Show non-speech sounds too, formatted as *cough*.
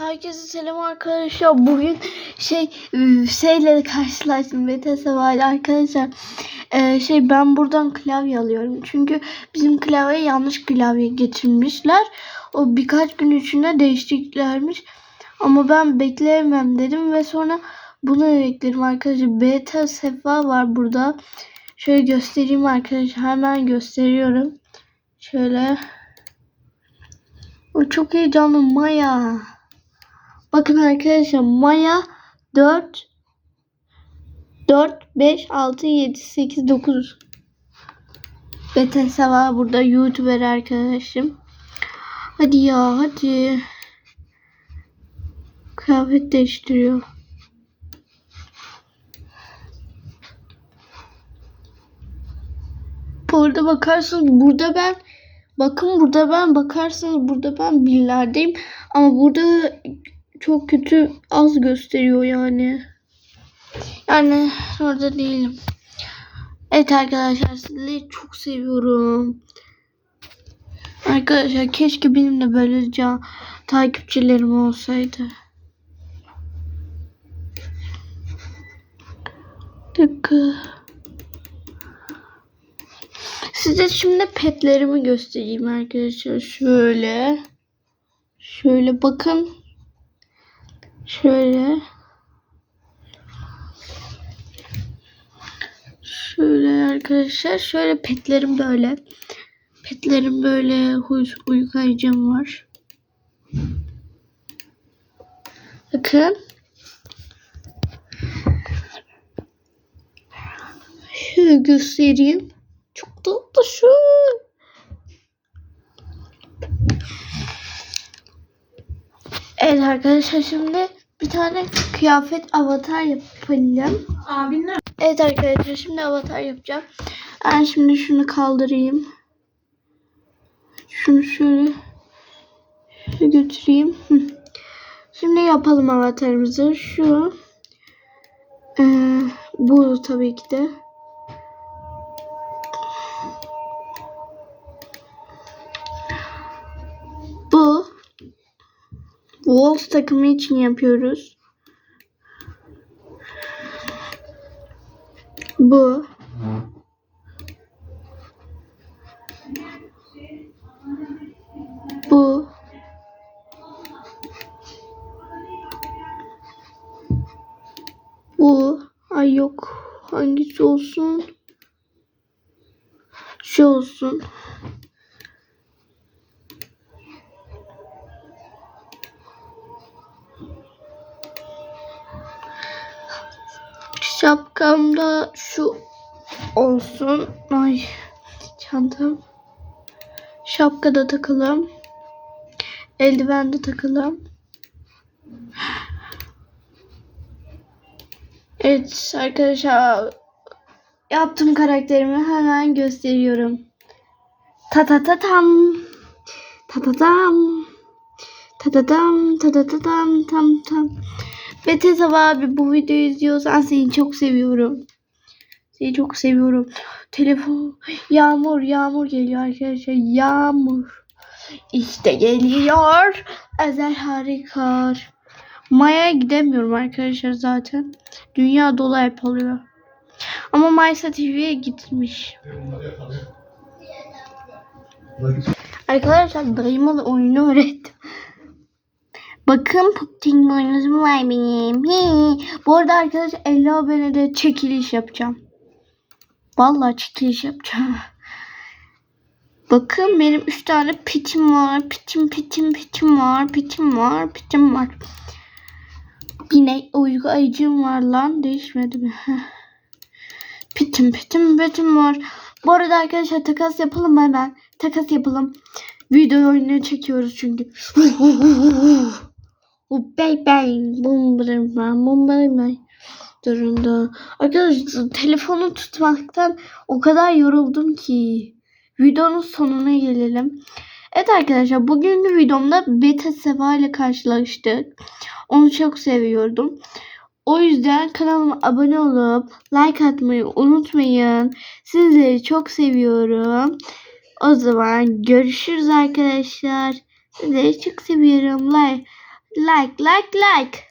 Herkese selam arkadaşlar. Bugün şey ıı, şeyle karşılaştım. BTS var arkadaşlar. Ee, şey ben buradan klavye alıyorum. Çünkü bizim klavyeye yanlış klavye getirmişler. O birkaç gün içinde değiştiklermiş. Ama ben bekleyemem dedim ve sonra bunu ekledim arkadaşlar. Beta sefa var burada. Şöyle göstereyim arkadaşlar. Hemen gösteriyorum. Şöyle. O çok heyecanlı Maya. Bakın arkadaşlar Maya 4 4 5 6 7 8 9 Beta var burada YouTuber arkadaşım. Hadi ya hadi. Kıyafet değiştiriyor. Burada bakarsınız burada ben bakın burada ben bakarsanız burada ben birlerdeyim ama burada çok kötü az gösteriyor yani. Yani orada değilim. Evet arkadaşlar sizleri çok seviyorum. Arkadaşlar keşke benim de böyle can takipçilerim olsaydı. Dakika. Size şimdi petlerimi göstereyim arkadaşlar. Şöyle. Şöyle bakın. Şöyle. Şöyle arkadaşlar. Şöyle petlerim böyle. Petlerim böyle huy, uykayıcım var. Bakın. Şöyle göstereyim. Çok tatlı şu. Evet arkadaşlar şimdi bir tane kıyafet avatar yapalım. Abinler. Evet arkadaşlar şimdi avatar yapacağım. Ben şimdi şunu kaldırayım. Şunu şöyle götüreyim. Şimdi yapalım avatarımızı. Şu ee, bu tabii ki de. Wolves takımı için yapıyoruz. Bu. Bu. Bu. Ay yok. Hangisi olsun? Şu olsun. Şapkamda şu olsun. Ay çantam. Şapka da takalım. Eldiven de takalım. Evet arkadaşlar yaptığım karakterimi hemen gösteriyorum. Ta ta ta tam. Ta ta tam. Ta ta tam. Ta ta ta tam. Tam tam. Ve Tezab abi bu videoyu izliyorsan seni çok seviyorum. Seni çok seviyorum. Telefon yağmur yağmur geliyor arkadaşlar. Yağmur. İşte geliyor. Ezel harikar. Maya'ya gidemiyorum arkadaşlar zaten. Dünya dolu hep oluyor. Ama Maysa TV'ye gitmiş. Arkadaşlar dayıma da oyunu öğrettim. Bakın pudding boynuzum var benim. Hii. Bu arada arkadaşlar 50 abonede çekiliş yapacağım. Vallahi çekiliş yapacağım. Bakın benim 3 tane pitim var. Pitim pitim pitim var. Pitim var. Pitim var. Yine uyku ayıcım var lan. Değişmedi mi? Pitim pitim pitim var. Bu arada arkadaşlar takas yapalım hemen. Takas yapalım. Video oyunu çekiyoruz çünkü. *laughs* Oh bang bang bum bum bum bum. Durumda. Arkadaşlar telefonu tutmaktan o kadar yoruldum ki. Videonun sonuna gelelim. Evet arkadaşlar bugünkü videomda Beta Seva ile karşılaştık. Onu çok seviyordum. O yüzden kanalıma abone olup like atmayı unutmayın. Sizleri çok seviyorum. O zaman görüşürüz arkadaşlar. Sizleri çok seviyorum. Like like, like, like.